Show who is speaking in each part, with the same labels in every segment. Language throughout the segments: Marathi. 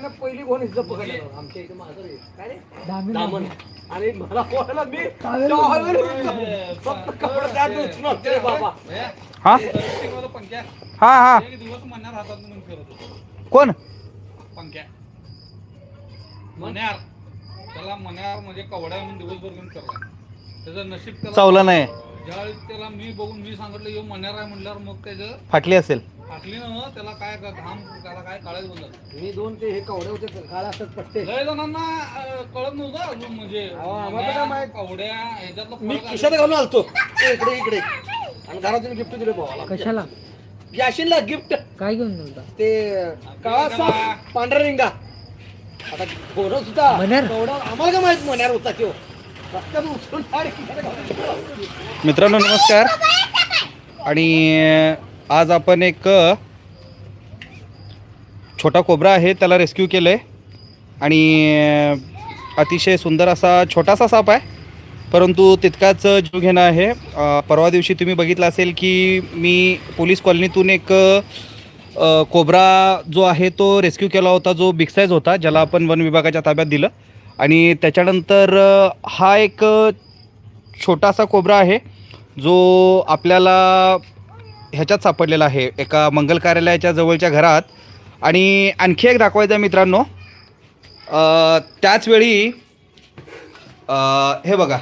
Speaker 1: पहिली कोण इथं पकडलं? आमच्या इथे माझं रे. काय रे? दामन. आणि मला मी. फक्त कपडे त्यात उचलून होते रे बाबा.
Speaker 2: हा. हा? हा
Speaker 3: एक दिवस मन्यार हातात म्हणून फिरत होतो.
Speaker 2: कोण?
Speaker 3: पंक्या मन्यार. त्याला मन्यार म्हणजे कवड्या म्हणून दिवसभर घेऊन फिरला. त्याचं नशीब त्याला
Speaker 2: चावलं नाही.
Speaker 3: ज्यावेळी त्याला मी बघून मी सांगितलं यो मन्यार आहे म्हणल्यावर मग त्याचं
Speaker 2: फाटली असेल.
Speaker 3: फाटली ना त्याला काय क- घाम त्याला काय काळायच बंद
Speaker 1: मी दोन ते हे कवडे होते काळ असतात पट्टे.
Speaker 3: लय जणांना अं, कळत नव्हतं अजून म्हणजे.
Speaker 1: अहो, आम्हाला काय माहीत?
Speaker 3: कवड्या ह्याच्यातलं
Speaker 1: मी
Speaker 3: फरक आहे.
Speaker 1: खिशात घालून आलतो. ए, इकडे इकडे. आणि घरातून गिफ्ट दिले भावाला.
Speaker 4: कशाला?
Speaker 1: याशीनला गिफ्ट
Speaker 4: काय घेऊन गेलता?
Speaker 1: ते काळाचा पांढरा रिंगा. आता घोडं सुद्धा.
Speaker 4: मण्यार?
Speaker 1: कवडा आम्हाला काय माहीत मण्यार होता तो रस्त्यात उचलून direct खिशात घालून.
Speaker 2: मित्रांनो नमस्कार. आणि आज आपण एक छोटा कोबरा आहे त्याला रेस्क्यू केलं आहे आणि अतिशय सुंदर असा छोटासा साप आहे. परंतु तितकाच जीव घेणं आहे. परवा दिवशी तुम्ही बघितलं असेल की मी पोलीस कॉलनीतून एक कोबरा जो आहे तो रेस्क्यू केला होता जो बिग साईज होता ज्याला आपण वन विभागाच्या ताब्यात दिलं. आणि त्याच्यानंतर हा एक छोटासा कोबरा आहे जो आपल्याला ह्याच्यात सापडलेला आहे. एका मंगल कार्यालयाच्या जवळच्या घरात. आणि आणखी एक दाखवायचं आहे मित्रांनो. त्याचवेळी हे बघा.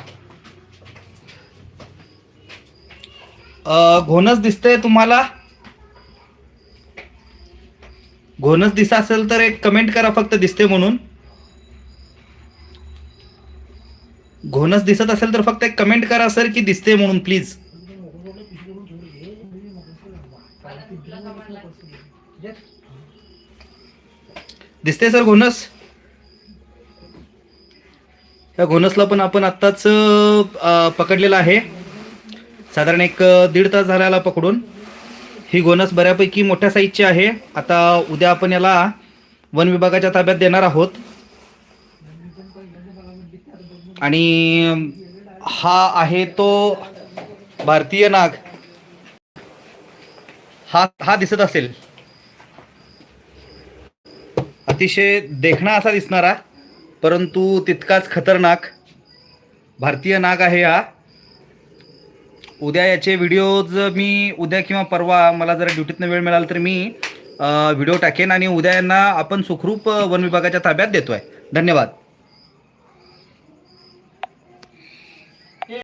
Speaker 2: अ, घोणस दिसतंय तुम्हाला? घोणस दिसा असेल तर एक कमेंट करा फक्त दिसते म्हणून. घोणस दिसत असेल तर फक्त एक कमेंट करा सर की दिसते म्हणून प्लीज दिसते सर घोणस या घोणसला पण आपण आत्ताच पकडलेला आहे. साधारण एक दीड तास झाला याला पकडून. ही घोणस बऱ्यापैकी मोठ्या साईजची आहे. आता उद्या आपण याला वन विभागाच्या ताब्यात देणार आहोत. आणि हा आहे तो भारतीय नाग. हा हा दिसत असेल. अतिशय देखणा असा दिसणारा परंतु तितकाच खतरनाक भारतीय नाग आहे हा. उद्या याचे व्हिडिओज मी उद्या किंवा परवा मला जर ड्युटीतनं वेळ मिळाला तर मी व्हिडिओ टाकेन आणि उद्या यांना आपण सुखरूप वन विभागाच्या ताब्यात देतोय. धन्यवाद.